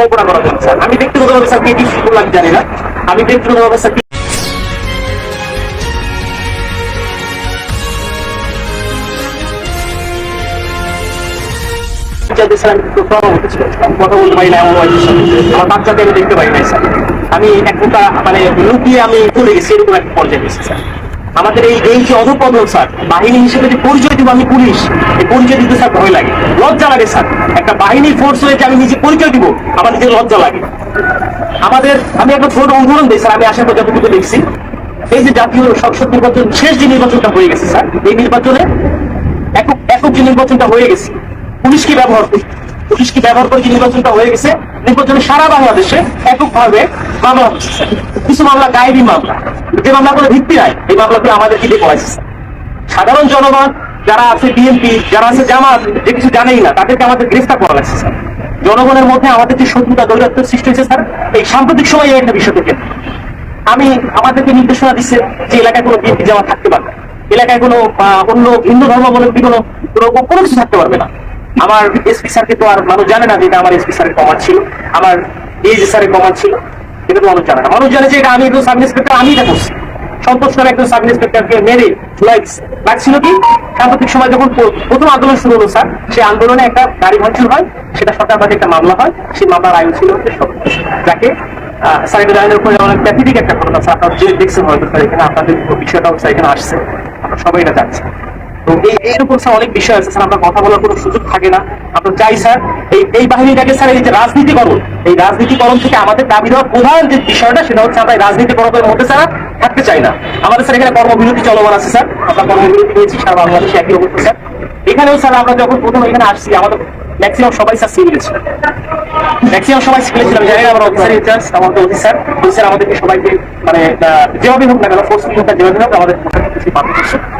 কল্পনা করা না, স্যার। আমি ব্যক্তিগতভাবে স্যার কি কি করলাম জানি না। আমি ব্যক্তিগতভাবে স্যার আমি দেখতে এক মানে লুকিয়ে আমি চলে গেছি এরকম একটা পর্যায়ে গেছি স্যার। আমাদের এই এই যে অধপতন স্যার। বাহিনী হিসেবে যে পরিচয় দিব আমি পুলিশ, এই পরিচয় দিতে স্যার ভয় লাগে। লজ্জা লাগে, স্যার। একটা বাহিনীর ফোর্স হয়ে যে আমি নিজে পরিচয় দিব, আমার নিজের লজ্জা লাগে। আমাদের, আমি একটা ছোট উদাহরণ দিই, স্যার। আমি আশা করি যতটুকু দেখছি, এই যে জাতীয় সংসদ নির্বাচন, শেষ যে নির্বাচনটা হয়ে গেছে, স্যার, এই নির্বাচনে একক একক যে নির্বাচনটা হয়ে গেছে, পুলিশ কি ব্যবহার করে পুলিশ কি ব্যবহার করে যে নির্বাচনটা হয়ে গেছে নির্বাচনে সারা বাংলাদেশে এককভাবে মামলা হচ্ছে। কিছু মামলা গায়েবী মামলা। যে মামলাগুলো ভিত্তি নাই, এই মামলাগুলো আমাদেরকে দিয়ে স্যার। সাধারণ জনগণ যারা আছে, বিএনপি, যারা আছে, জামাত, যে কিছু জানেই না, তাদেরকে আমাদের গ্রেফতার করা লাগছে, স্যার। জনগণের মধ্যে আমাদের যে শত্রুতা দৈরাত্ম সৃষ্টি হয়েছে, স্যার, এই সাম্প্রতিক সময়ে একটা বিষয় থেকে আমি আমাদেরকে নির্দেশনা দিচ্ছে যে এলাকায় কোনো বিএনপি জামা থাকতে পারবে। এলাকায় কোনো অন্য হিন্দু ধর্মাবলম্বী কোনো, কোনো- কোনো কিছু থাকতে পারবে না। আমার এসপি স্যারকে তো আর মানুষ জানে না যে আমার এসপি স্যারের কমান্ড ছিল। আমার ডিএজি স্যারের কমান্ড ছিল। এটা তো মানুষ জানে না। মানুষ জানে যে এটা আমি একজন সাব ইন্সপেক্টর আমি এটা করছি। সন্তোষ একজন সাব ইন্সপেক্টরকে মেরে লাগছিল কি, সাম্প্রতিক সময় যখন প্রথম আন্দোলন শুরু হলো স্যার, সেই আন্দোলনে একটা গাড়ি ভাঙচুর হয়, সেটা সরকারবাদী একটা মামলা হয়। সেই মামলার আয়ু ছিল যাকে এটা জানেন উপরে অনেক একটা ঘটনা। স্যার, আপনারা যে দেখছেন হয়তো স্যার এখানে, আপনাদের বিষয়টাও স্যার এখানে আসছে। আমরা সবাই এটা জানছি। তো এই স্যার অনেক বিষয় আছে, স্যার, আমরা কথা বলার কোনো সুযোগ থাকে না। চাই, স্যার, এই এই বাহিনীটাকে, স্যার, এই যে রাজনীতিকরণ, এই রাজনীতিকরণ থেকে আমাদের দাবি দেওয়ার প্রধান যে বিষয়টা, সেটা হচ্ছে আমরা এই রাজনীতিকরণের মধ্যে, স্যার, থাকতে চাই না। আমাদের, স্যার, এখানে কর্মবিরতি চলমান আছে, স্যার। আমরা কর্মবিরতি নিয়েছি বাংলাদেশে একই অবস্থা, স্যার। এখানেও, স্যার, আমরা যখন প্রথম এখানে আসছি, আমাদের ম্যাক্সিমাম সবাই, স্যার সিভিল ছিল ম্যাক্সিমাম সবাই সিভিল ছিলাম জানি আমার অফিসার ইনচার্জ আমাদের অফিসার অফিসার আমাদেরকে সবাইকে মানে যেভাবে হোক না কেন ফোর্স যেভাবে হোক আমাদের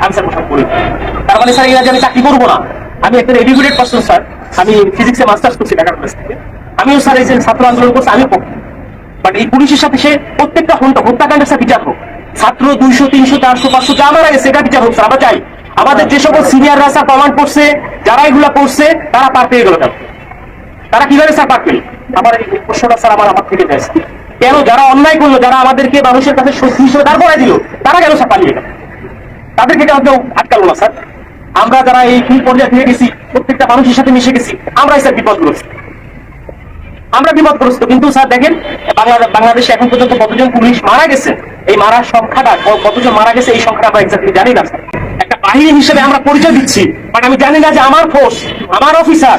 আমি স্যার করি। তার মানে স্যার এরা যে আমি চাকরি করব না। আমি একটা এডুকেটেড পার্সন স্যার আমি ফিজিক্সে মাস্টার্স করছি ঢাকার কলেজ থেকে। আমিও স্যার এই যে ছাত্র আন্দোলন করছি বাট এই পুলিশের সাথে সে প্রত্যেকটা হত্যা হত্যাকাণ্ডের স্যার বিচার হোক, ছাত্র দুইশো, তিনশো, চারশো, পাঁচশো, যা মারা গেছে বিচার হোক স্যার আমরা চাই। আমাদের যে সকল সিনিয়ররা স্যার করছে, যারা এগুলা করছে, তারা পার পেয়ে গেল তারা কীভাবে পেল আমার এই প্রশ্নটা স্যার আমার আমার থেকে যায়। কেন যারা অন্যায় করল, যারা আমাদেরকে মানুষের কাছে শক্তি হিসেবে দাঁড় করাই দিল, তারা কেন স্যার পালিয়ে গেল? তাদেরকে কেন কেউ আটকালো না, স্যার। আমরা যারা এই পর্যায়ে থেকে গেছি, প্রত্যেকটা মানুষের সাথে মিশে গেছি, আমরাই স্যার বিপদগ্রস্ত। আমরা বিপদগ্রস্ত, কিন্তু স্যার দেখেন বাংলাদেশে এখন পর্যন্ত কতজন পুলিশ মারা গেছে? এই মারার সংখ্যাটা কতজন মারা গেছে, এই সংখ্যাটা আমরা এক্স্যাক্টলি জানি না, স্যার। একটা বাহিনী হিসেবে আমরা পরিচয় দিচ্ছি বাট আমি জানি না যে আমার ফোর্স আমার অফিসার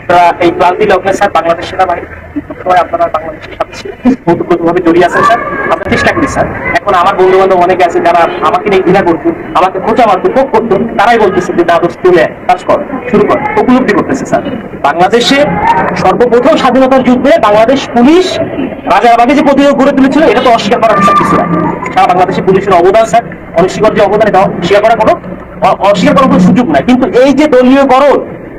আপনারা এই লগ্নে স্যার বাংলাদেশ সেনাবাহিনী আপনারা বাংলাদেশের সাথে জড়িয়ে আছেন স্যার। আমরা চেষ্টা করি স্যার। এখন আমার বন্ধু বান্ধব অনেকে আছে যারা আমাকে নিয়ে ঘৃণা করতো, আমাকে কোপ করতো, তারাই বলতেছে যে তুলে কাজ কর, শুরু কর। উপলব্ধি করতেছে স্যার। বাংলাদেশে সর্বপ্রথম স্বাধীনতার যুদ্ধে বাংলাদেশ পুলিশ রাজারবাগে যে প্রতিরোধ গড়ে তুলেছিল, এটা তো অস্বীকার করার স্যার কিছু না। সারা বাংলাদেশে পুলিশের অবদান স্যার অনস্বীকার যে অবদান এটা অস্বীকার করার কোনো অস্বীকার করার কোনো সুযোগ নাই। কিন্তু এই যে দলীয়করণ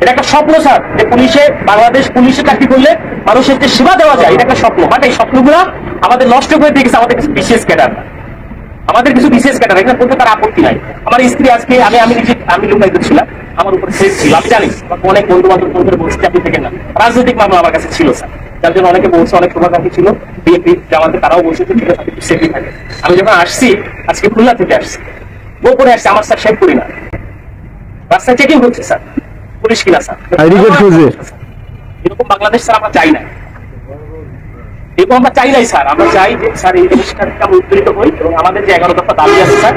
এটা একটা স্বপ্ন, স্যার। যে পুলিশে, বাংলাদেশ পুলিশে চাকরি করলে মানুষের যে সেবা দেওয়া যায়, এটা একটা স্বপ্ন। বাট এই স্বপ্নগুলো আমাদের নষ্ট করে দিয়ে গেছে আমাদের কিছু বিশেষ ক্যাডার। আমাদের কিছু বিশেষ ক্যাডার। এখানে বলতে তার আপত্তি নাই। আমার স্ত্রী আজকে, আমি আমি নিজে, আমি লুকাইতে ছিলাম। আমার উপরে সেফ ছিল। আমি জানি অনেক বন্ধু বান্ধব ফোন করে বলছি আপনি থেকে না। রাজনৈতিক মামলা আমার কাছে ছিল, স্যার। যার জন্য অনেকে বলছে, অনেক শুভাকাঙ্ক্ষী ছিল। বিএনপি জামাতে তারাও বলছে ঠিক আছে থাকে। আমি যখন আসছি, আজকে খুলনা থেকে আসছি। গোপনে আসছে, আমার স্যার শেখ করি না। রাস্তায় চেকিং হচ্ছে, স্যার। পুলিশ কিনা স্যার। খুঁজে। এরকম বাংলাদেশ স্যার আমরা চাই না। এরকম আমরা চাই নাই স্যার। আমরা চাই যে স্যার এই জিনিসটা থেকে আমরা উত্তরিত হই এবং আমাদের যে এগারো দফা দাবি আছে স্যার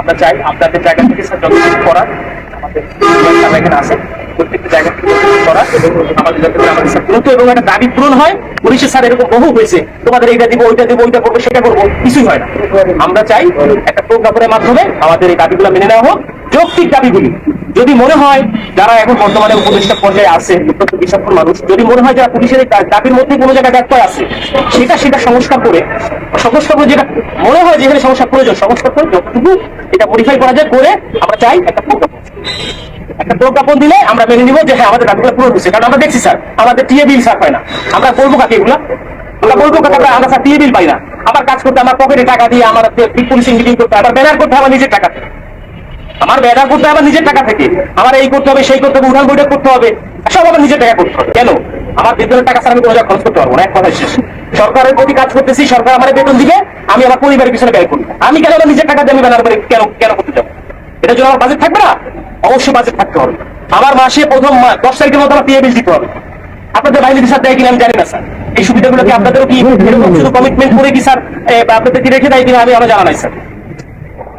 আমরা চাই আপনাদের জায়গা থেকে স্যার করার আমাদের এখানে আছে প্রত্যেকটা জায়গা থেকে করার আমাদের যাতে আমাদের স্যার দ্রুত এবং একটা দাবি পূরণ হয়। পুলিশের স্যার এরকম বহু হয়েছে। তোমাদের এইটা দিব ওইটা দিব ওইটা করব সেটা করব কিছুই হয় না। আমরা চাই একটা প্রজ্ঞাপনের মাধ্যমে আমাদের এই দাবিগুলো মেনে নেওয়া হোক। যৌক্তিক দাবিগুলি যদি মনে হয় যারা এখন বর্তমানে উপদেষ্টা পর্যায়ে আছে অত্যন্ত মানুষ, যদি মনে হয় যারা পুলিশের দাবির মধ্যে কোনো জায়গায় ব্যত্যয় আছে, সেটা সেটা সংস্কার করে সংস্কার করে যেটা মনে হয় যেখানে সংস্কার প্রয়োজন, সংস্কার করে যতটুকু এটা মডিফাই করা যায় করে আমরা চাই একটা একটা প্রজ্ঞাপন দিলে আমরা মেনে নিব যে হ্যাঁ আমাদের দাবিগুলো পূরণ হচ্ছে কারণ আমরা দেখছি স্যার, আমাদের টিএ বিল স্যার পাই না। আমরা বলব কাকে আমরা বলব কাকে? আমরা আমরা স্যার টিএ বিল পাই না। আমার কাজ করতে আমার পকেটে টাকা দিয়ে আমার পুলিশিং মিটিং করতে আবার ব্যানার করতে আমার নিজের টাকা। আমার ব্যানার করতে হবে নিজের টাকা থেকে। আমার এই করতে হবে সেই করতে হবে উঠান বৈঠক করতে হবে। সব আমার নিজের টাকা করতে হবে। কেন? আমার বেতনের টাকা স্যার আমি কোনো খরচ করতে পারব না। এক কথা শেষ। সরকারের প্রতি কাজ করতেছি সরকার আমার বেতন দিবে আমি আমার পরিবারের পিছনে ব্যয় করব আমি কেন আমার নিজের টাকা দিয়ে আমি ব্যানার কেন কেন করতে যাব? এটার জন্য আমার বাজেট থাকবে না? অবশ্যই বাজেট থাকতে হবে। আমার মাসে প্রথম দশ তারিখের মধ্যে আমার পিএ বিল দিতে হবে। আপনাদের বাইরে স্যার দেয় কিনা আমি জানি না স্যার। এই সুবিধাগুলো কি আপনাদেরও কি এরকম শুধু কমিটমেন্ট করে কি স্যার? আপনাদের কি রেখে দেয় কিনা আমি আমার জানা নাই স্যার এই যথেষ্ট অ- অ- মানে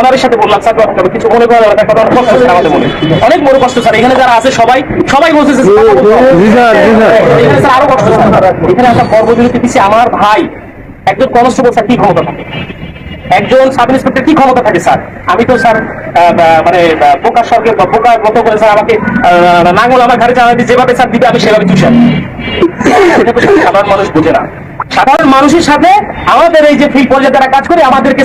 অনারের সাথে বললাম স্যার কিছু মনে করেন না, একটা কথা কষ্ট স্যার আমাদের মনে। অনেক বড় কষ্ট স্যার এখানে যারা আছে সবাই সবাই বলতেছে স্যার, কথা বলতে হবে। জি স্যার, জি স্যার। এখানে স্যার আরও কষ্ট এখানে একটা কর্মবিরতি দিচ্ছে আমার ভাই একজন কনস্টেবল স্যার কি ক্ষমতা থাকে? একজন সাব ইন্সপেক্টর কি ক্ষমতা থাকে স্যার? আমি তো স্যার মানে বা মতো করে স্যার আমাকে নাঙ্গল আমার চালাতে যেভাবে স্যার দিবে আমি সেভাবে চুষাই সাধারণ মানুষ বোঝে না। সাধারণ মানুষের সাথে আমাদের এই যে ফিল্ড পর্যায়ে যারা কাজ করে আমাদেরকে